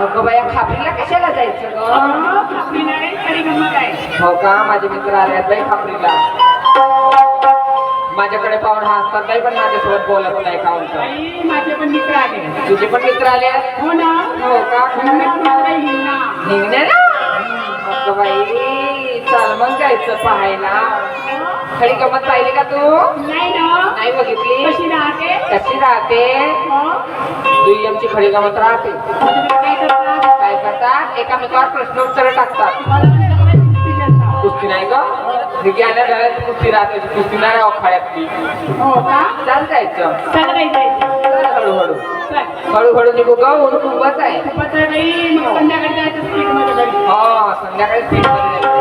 अगं बाया खापरीला कशाला जायचं ग? आपली नाही खरी गंमत आहे हो का? माझे मित्र आले आहेत बाई खापरीला माझ्याकडे पाहून हसतात बाई पण माझ्यासोबत बोलत नाही का आई माझे पण मित्र आले तुझे पण मित्र आले आहेत? हो ना. हो का? अगं बाई चाल मग जायचं पाहायला. खरी गमत पाहिली का तू? नाही ना. नाही बघितली? कशी राहते? कशी राहते? हो. दुय्यमची खरी गमत राहते. काय करता काय करतात? एकामेकावर प्रश्न उत्तर टाकतात. कुस्ती नाही का ज्ञाना झाल्याची कुस्ती राहते. कुस्ती नाही हो का? चाल जायचं. हळूहळू. हळूहळू निघू ऊन खूपच आहे. संध्याकाळी स्पीडमध्ये हो संध्याकाळी स्पीडमध्ये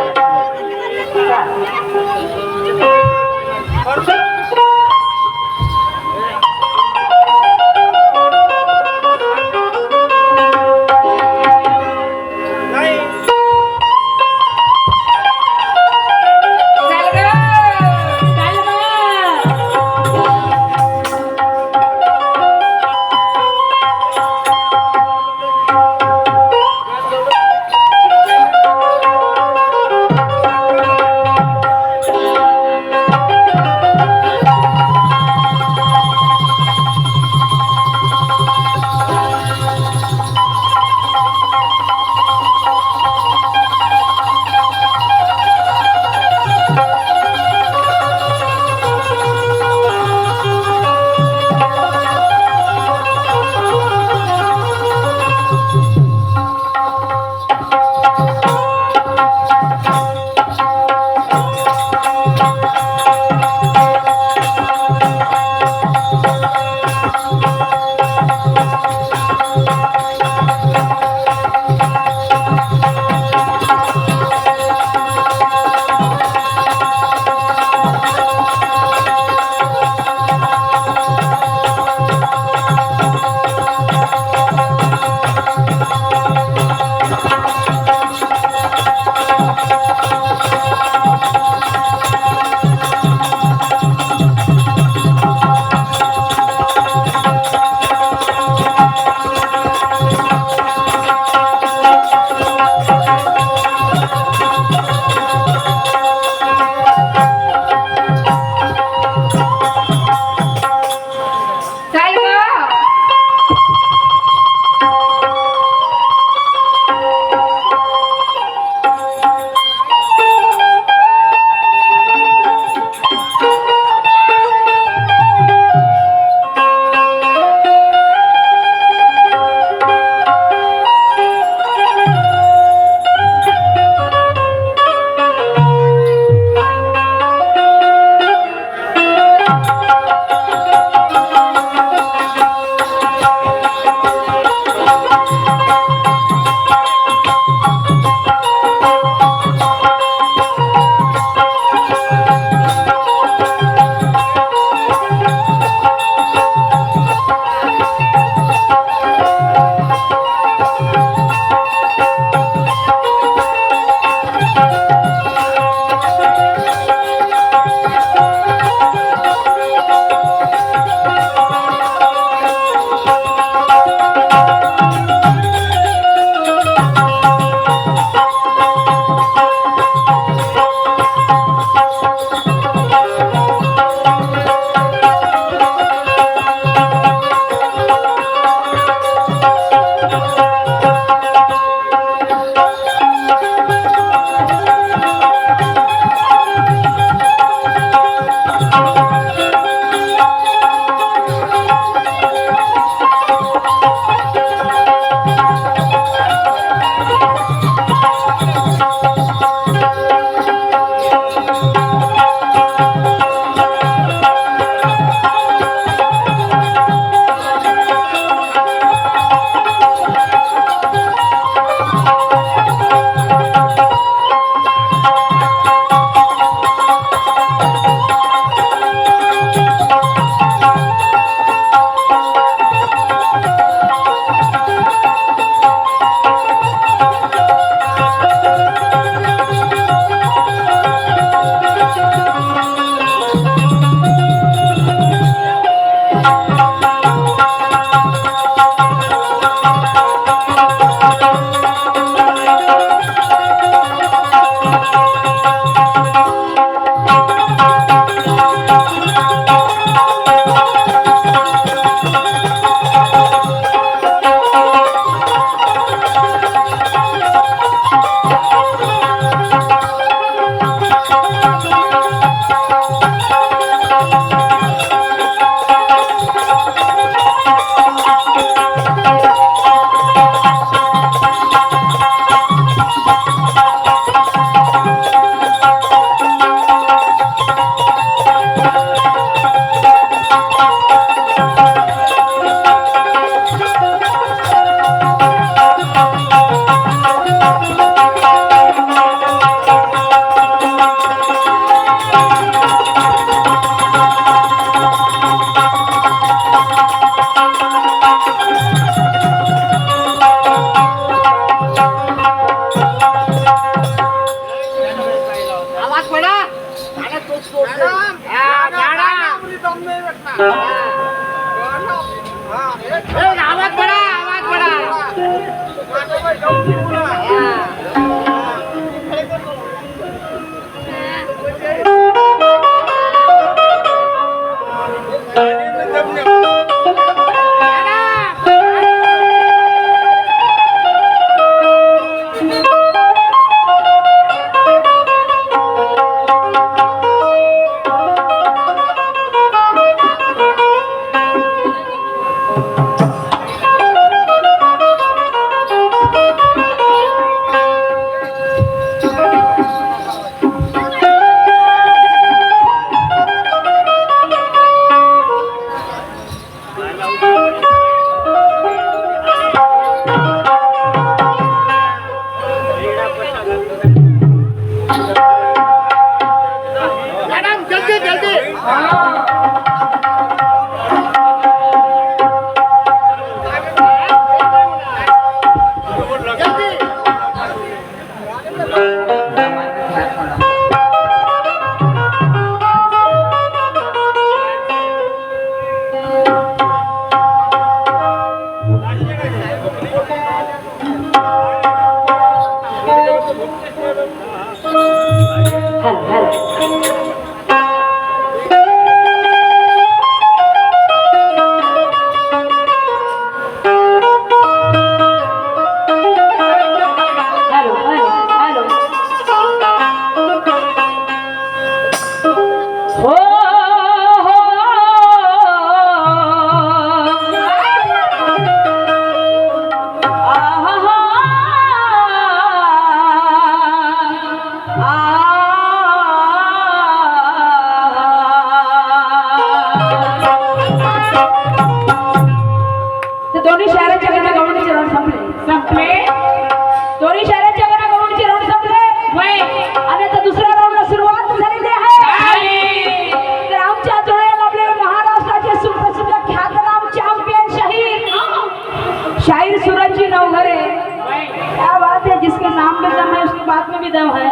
दम है। उसकी बात में भी दम है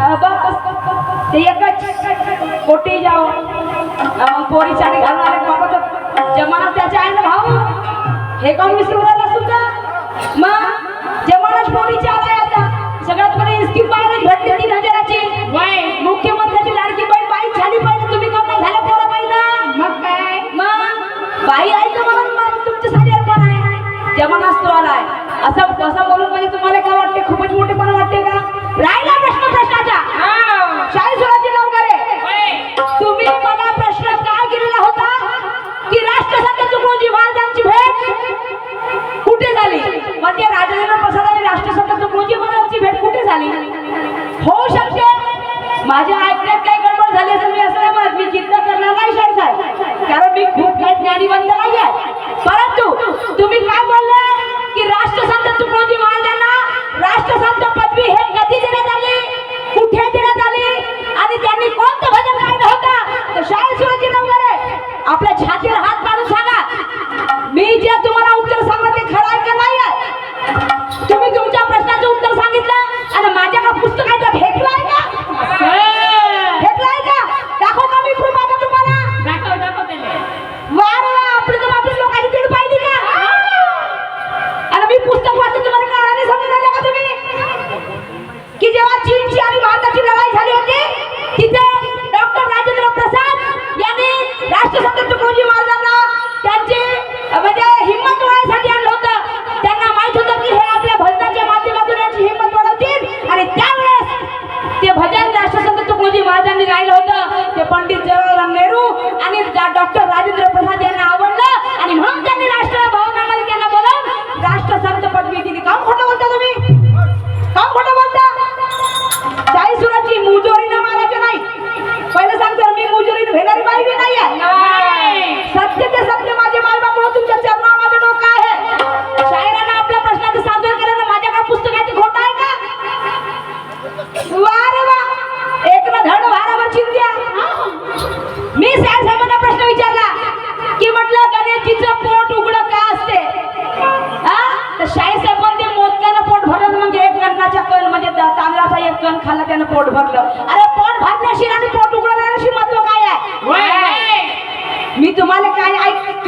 अ, बस ते एकच कोटी जाओ पोरी साडी घालून आले बाबा जमाना त्याच्या आहे ना भाऊ। हे काऊन विसरू राहिला सुद्धा? मग जमानाच पोरीच्या आलाय आता सगळ्यात पहिले स्कीम बाहेर भेटली तीन हजाराची मुख्यमंत्र्याची लाडकी बहीण बाई झाली पाहिजे तुम्ही नाही झालं पोरं पाहिजे मग काय? मग बाई आहे तर मला मग तुमच्यासाठी अर्पण आहे. जमानाच तो आलाय. असं असं बोलून म्हणजे तुम्हाला काय वाटते? खूपच मोठेपणा वाटते का? राहिला प्रश्न प्रश्नाचा. शाही सुराजी लवकर तुम्ही मला प्रश्न काय केलेला होता? की राष्ट्रसंत तुकडोजी महाराजांची भेट कुठे झाली? म्हणजे राजेंद्र प्रसाद आणि राष्ट्रसंत तुकडोजी महाराजांची भेट कुठे झाली? होऊ शकते माझ्या ऐकण्यात काही गडबड झाली असेल मी असं नाही म्हणत. मी चिंता करणार नाही शाहीर साहेब. कारण मी खूप काही ज्ञानीवंत नाही आहे परंतु तुम्ही काय बोलले? की राष्ट्रसंत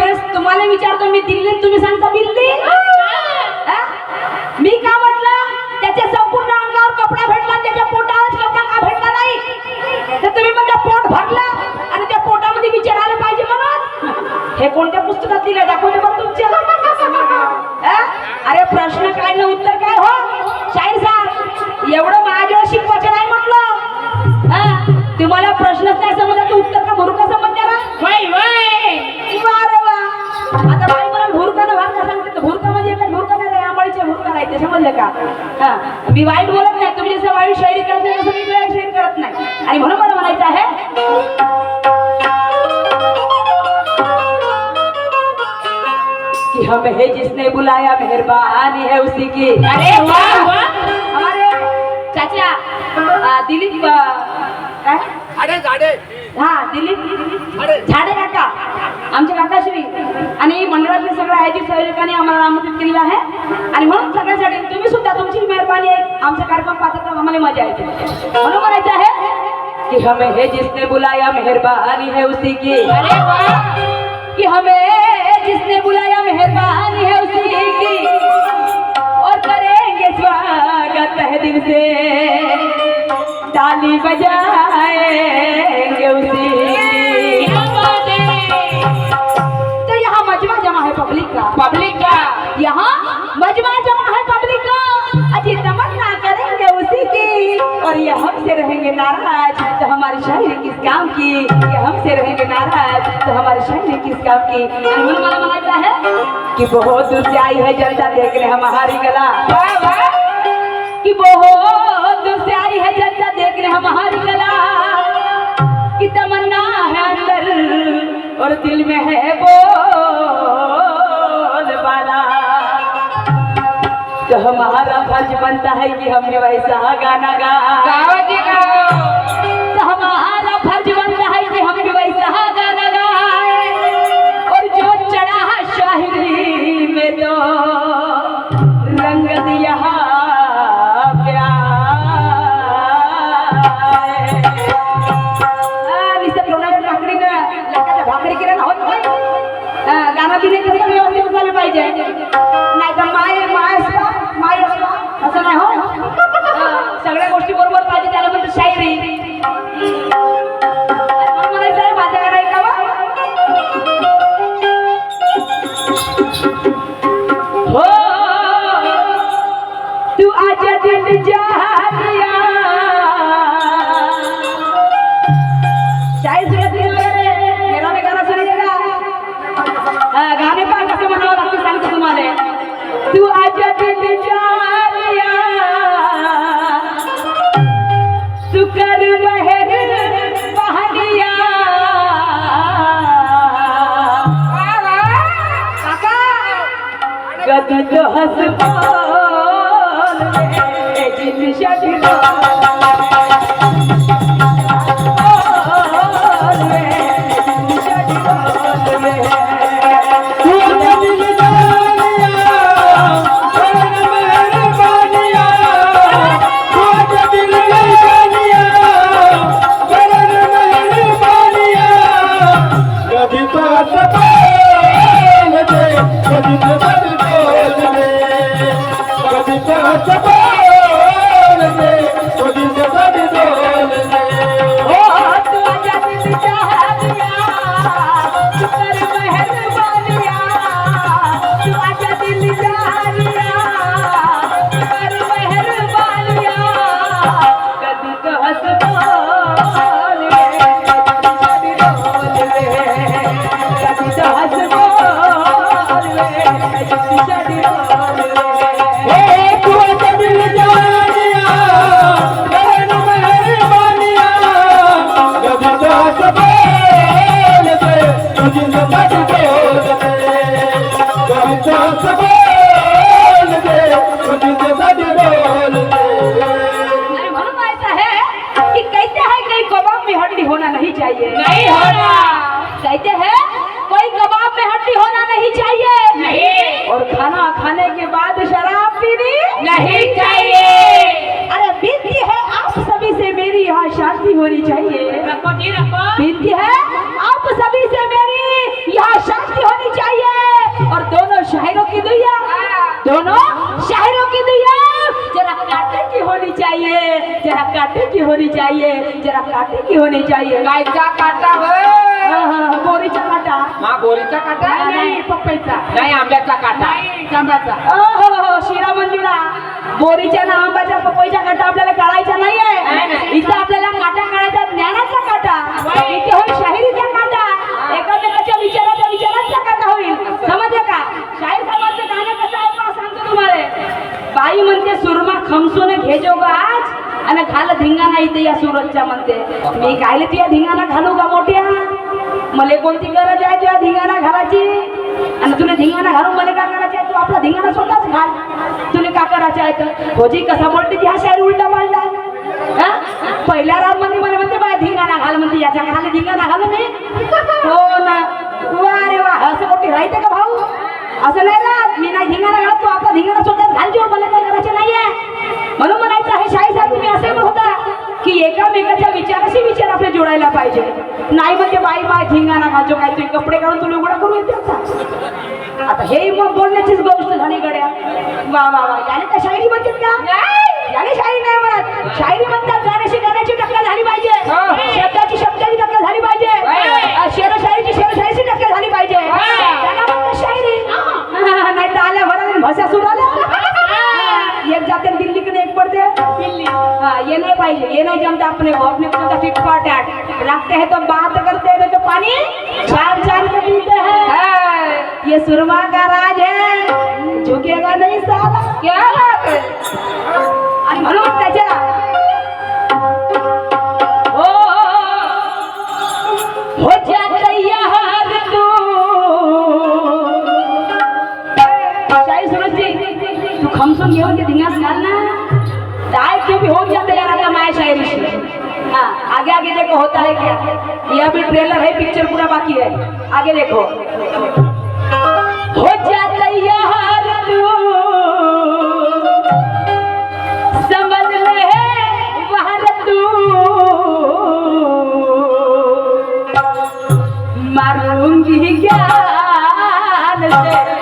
ऐक तुम्हाला विचारतो मी दिल्लीत तुम्ही सांगता दिल्ली? हा? मी का म्हटलं? त्याच्या संपूर्ण अंगावर कपडा भेटला त्याच्या पोटावरच कपडा का भेटला नाही? तर तुम्ही म्हणता पोट भरलं आणि त्या पोटामध्ये विचार आले पाहिजे म्हणून. हे कोणत्या पुस्तकात लिहिलं दाखवते बरं तुमच्या. हा? अरे प्रश्न काय ना उत्तर काय हो? शाहीर साहेब एवढं माझ्यावर शिकवायचं नाही म्हटलं. हा? तुम्हाला प्रश्नच नाही समजला तर उत्तर का भरू का समजण्याला? वय वय. वा रे वा. आता बाई मला भुरकानं भारका सांगते तर भुरका म्हणजे एकच भुरका नाही रे, आंबाडीचे भुरका नाही ते समजलं का? हा. मी वाईट बोलत नाही तुम्ही जसं वाईट शायरी करत नाही तसं मी वाईट शायरी करत नाही. आणि म्हणून मला म्हणायचं आहे कि हमें है जिसने बुलाया मेहरबानी है उसी की। अरे वाह वाह हमारे चाचा दिलीप काय? झाडे झाडे. हा दिलीप झाडे. झाडे काका. आमचे काकाश्री आणि मंडळातले सगळे आयोजित संयोजकांनी आम्हाला आमंत्रित केलेलं आहे. आणि म्हणून सगळ्यांसाठी तुम्ही सुद्धा तुमची मेहरबानी आहे आमचा कार्यक्रम पाहता तर आम्हाला मजा येते. म्हणून म्हणायचं आहे कि हमें है जिसने बुलाया मेहरबानी है उसी की. कि हमें जिसने बुलाया मेहरबानी है उसी की. और करेंगे स्वागत है दिल से. ताली बजाएंगे उसी पब्लिक का? यहाँ मजमा जमा है पब्लिक का। अजी तमन्ना करेंगे उसी की। और ये हमसे रहेंगे नाराज तो हमारी शायरी किस काम की? ये हमसे रहेंगे नाराज तो हमारी शायरी किस काम की? बनाता है? कि बहुत आई है जनता देखने हमारी गला कि बहुत आई है जनता देखने हमारी गला कि तमन्ना है अंदर और दिल में है बनता है कि हमने वैसा गाना गा गाओ जी गाओ जो तो हंस जिन शदी होनी चाहिए। रखो जी रखो। विनती है आप सभी से मेरी यहाँ शांति होनी चाहिए। और दोनों शायरों की दुआ दोनों शायरों की दुआ जरा काटे की होनी चाहिए जरा काटे की होनी चाहिए जरा काटे की होनी चाहिए। गायचा काटा हो। हाँ, हाँ, बोरीचा काटा। मा बोरीचा काटा? नाही, पप्पाचा नाही आंब्याचा काटा। नाही तांब्याचा हो शिरा मंजुळा बोरीच्या ना आंब्याच्या पपईच्या काटा आपल्याला काढायचा नाही, नाहीये. नाही. इथं आपल्याला काटा काढायचा ज्ञानाचा काटा. इथे होईल शाहिरीचा काटा. एकामेकाच्या विचाराच्या विचारांचा काटा होईल. समजलं का? शाहीर साहेबांचं गाणं कसं आहे सांगतो तुम्हाला. बाई म्हणते सुरमा खमसून घेजो ग आज आणि घाल धिंगाणा इथे या सुरतच्या म्हणते मी कायले तुया धिंगाणा घालू का मोठ्या? मला कोणती गरज आहे तुझ्या धिंगाणा घालायची? आणि तुला धिंगाणा घालून मला काय करायचं तू आपला धिंगाणा स्वतःच घाल. काय करायचं आहे तर होजी कसा बोलते की हा शायरी उलटा मांडला हा? पहिल्या राममध्ये मला म्हणते बाय धिंगाणा घाल म्हणते याच्या खाली धिंगाणा घाल मी. हो ना. वा रे वा. असं मोठी राहते का भाऊ? असं नाही ना. मी नाही धिंगाणा घालत तू आपला धिंगाणा स्वतः घालतो मला काय करायचं नाहीये. म्हणून म्हणायचं हे शाही साहेब तुम्ही असे म्हणत होता की एकामेकाच्या विचाराशी विचार आपले जोडायला पाहिजे. नाही म्हणजे बाई बाय धिंगाणा घालतो काय तुम्ही? कपडे काढून तुला उघडा करून येते आता. हे मग बोलण्याचीच गोष्ट झाली गड्या. वा वा वा. याने का शायरी म्हणतात का याने शायरी नाही म्हणत. शायरी म्हणतात गाण्याशी गाण्याची टक्कर झाली पाहिजे. शब्दाची शब्दाची टक्कर झाली पाहिजे. शेरशायरीची शेरशायरीची टक्कर झाली ये नहीं पाहिजे ये नहीं जमता अपने को अपने को तो टिट फॉर टैट रखते हैं तो बात करते हैं तो पानी छान छान के पीते हैं। ये सुरमा का राज है। झुकेगा नहीं साला। क्या बात है? आणि म्हणून त्याच्या हो हो जा तैयार तू। शाही सूरज तू खमसून घेऊन ते धिंगात घाल ना काय क्यों भी हो गया तैयार आता माया शायरी हाँ आगे आगे देखो होता है क्या? यह भी ट्रेलर है पिक्चर पूरा बाकी है। आगे देखो। हो जा तैयार तू। समझ ले बाहर मारूंगी ज्ञान से।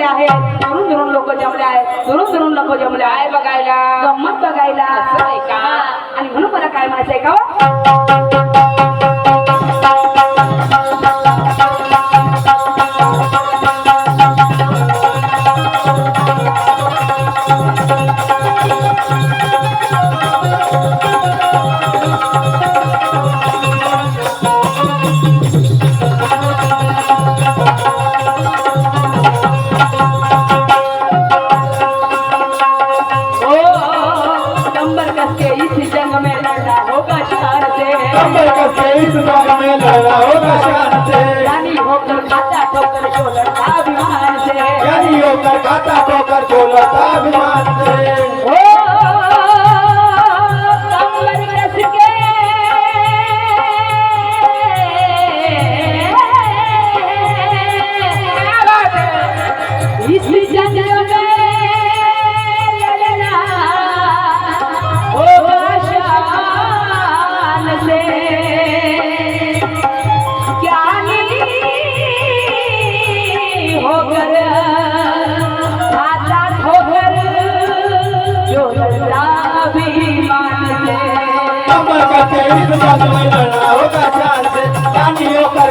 जमले आहेत दुरून दुरून लोक जमले आहेत. दुरून दुरून लोक जमले आहेत बघायला. गंमत बघायला. आहे? हा. आणि म्हणून मला काय म्हणायचंय का ठोकर होकर खाता ठोकर जो अभिमान से ज्ञानी होकर खाता ठोकर बोलता अभिमान से هو کا شان تے یانی ہو کر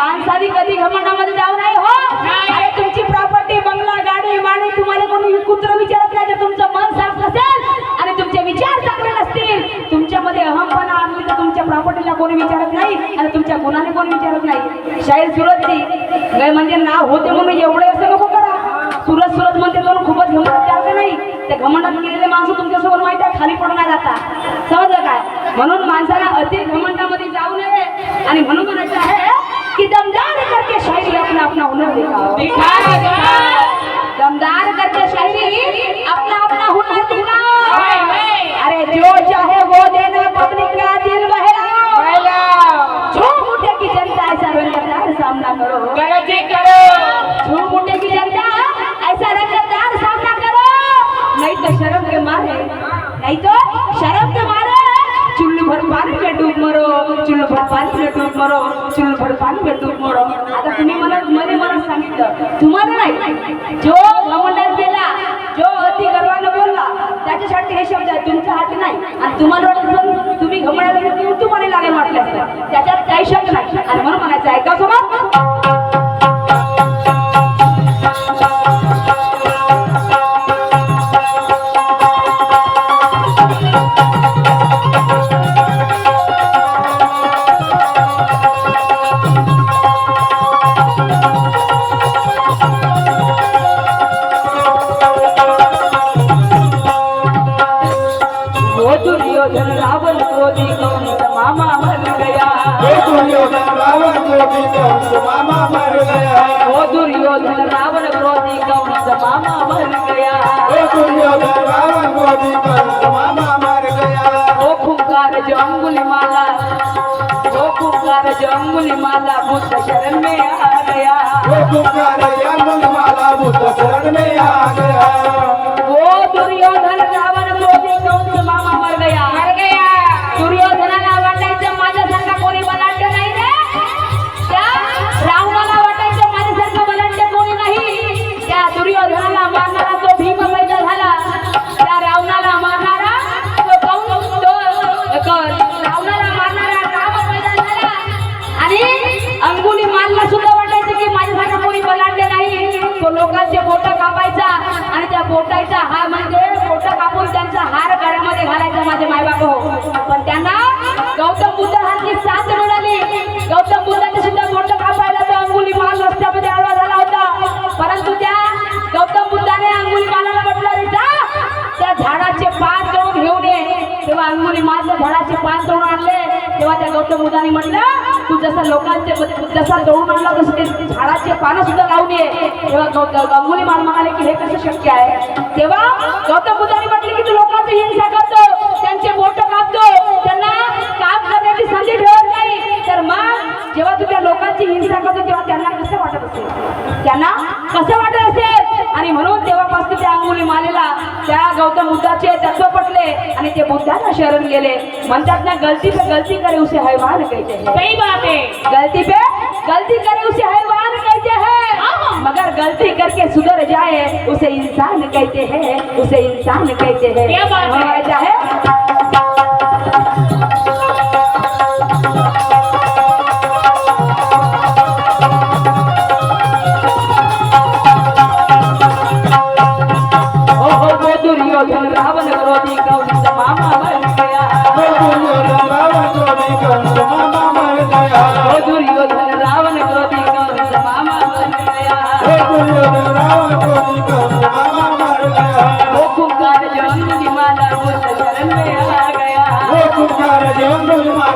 माणसाने कधी घमंडामध्ये जाऊ नये हो? नाही. अरे तुमची प्रॉपर्टी बंगला गाडी माडी तुम्हाला कोणी कुत्र विचारत नाही तर तुमचं मन साफ नसेल आणि तुमचे विचार चांगले नसतील. तुमच्यामध्ये अहमपणा आणली तर तुमच्या प्रॉपर्टीला कोणी विचारत नाही आणि तुमच्या गुणाने कोणी विचारत नाही. शाहीर सुरतची गय म्हणजे नाव होते म्हणून एवढे असं नको करा. सुरत सुरत म्हणते म्हणून खूपच घमंडात चालते नाही. ते घमंडात गेलेले माणसं तुमच्यासोबत माहिती आहे खाली पडणार आता. समजलं काय? म्हणून माणसाला अति घमंडामध्ये जाऊ नये. आणि म्हणून म्हणायचं आहे की दमदार करके शायरी अपना अपना हुनर दिखाओ। दमदार करके शायरी अपना अपना हुनर दिखाओ। अरे जो चाहे वो देना पब्लिक का दिल बहलाओ। जो मुठे की जनता ऐसा रंगदार सामना करो। करो जो मुठे की जनता ऐसा रंगदार सामना करो। नहीं तो शर्म के मारे। नहीं तो शर्म के मारे। चुल्लू भर में डूब मरो चुल्लू भर पाणी में डूब मरो चुल्लू भर पाणी में डूब मरो आता तुम्ही मला मध्ये मला सांगितलं. तुम्हाला नाही. जो घमंडात गेला जो अति गर्वानं बोलला त्याच्यासाठी हे शब्द आहे तुमच्या हाती नाही. आणि तुम्हाला वाटत तुम्ही घमंडाला गेले की तुम्हाला लागेल वाटलं असतं. त्याच्यात काही शब्द नाही. आणि म्हणून म्हणायचं आहे का सोबत. माला बुद्ध शरण में आ बोट त्यांचा हार घरामध्ये घालायचा माझे मायबाप हो. पण त्यांना गौतम बुद्ध हारची साथ मिळाली. गौतम बुद्धांनी सुद्धा मोठं कापायला तो अंगुली माल रस्त्यामध्ये आडवा झाला होता. परंतु त्या गौतम बुद्धाने अंगुली मालाला म्हटलं रे जा त्या झाडाचे पान तोडून घेऊन ये. तेव्हा अंगुली माल झाडाचे पान तोडून आणले. तेव्हा त्या गौतम बुद्धाने म्हटलं तू जसं लोकांचे जसा तोडून आणला तसं ते ते झाडाचे पानं सुद्धा लावून ये. तेव्हा गौतम अंगुली माल म्हणाले की हे कसं शक्य आहे? तेव्हा गौतम बुद्धाने म्हटले की तू लोकांची हिंसा करतो त्यांचे बोट कापतो त्यांना काम करण्याची संधी ठेवत नाही. तर मग जेव्हा तू त्या लोकांची हिंसा करतो तेव्हा त्यांना कसं वाटत असेल? त्यांना कसं वाटत अंगुली मालेला त्या गौतम बुद्धाचे तत्व पटले आणि ते बुद्धाला शरण गेले. म्हणतात ना गलती पे गलती करे उसे हैवान कहते हैं. सही बात है. गलती पे गलती करे उसे हैवान कहते हैं. मगर गलती करके सुधर जाए उसे इंसान कहते हैं उसे इंसान कहते हैं. क्या बात है? बुद्ध शरण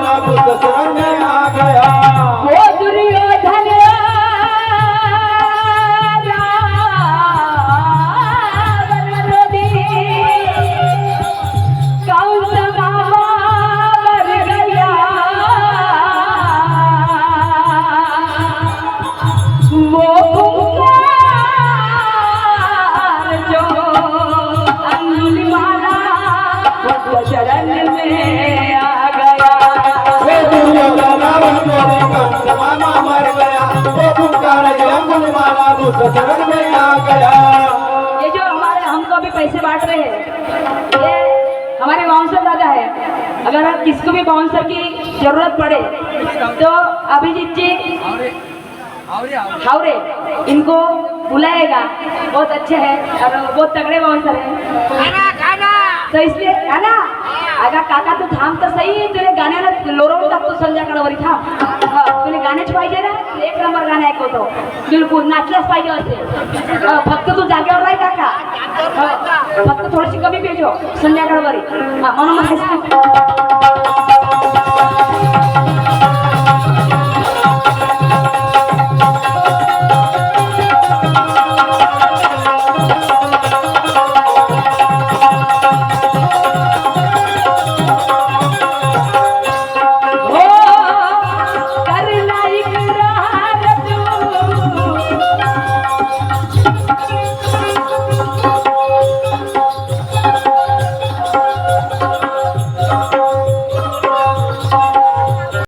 बाउंसर की जरूरत पड़े तो अभिजीत जी हावरे इनको बुलाएगा. बहुत अच्छे हैं और बहुत तगड़े बाउंसर हैं. तो इसलिए गाना अगं काका तू थांब तर सही तुला गाण्याला लोरवून टाकतो संध्याकाळवरी थांब हा, तुला गाण्याच पाहिजे ना. एक नंबर गाणं ऐकवतो बिलकुल नाचलंच पाहिजे असे हा, फक्त तू जागेवर राह काका. हा, फक्त थोडीशी कमी पेजो संध्याकाळवरी हा म्हणून. Thank you.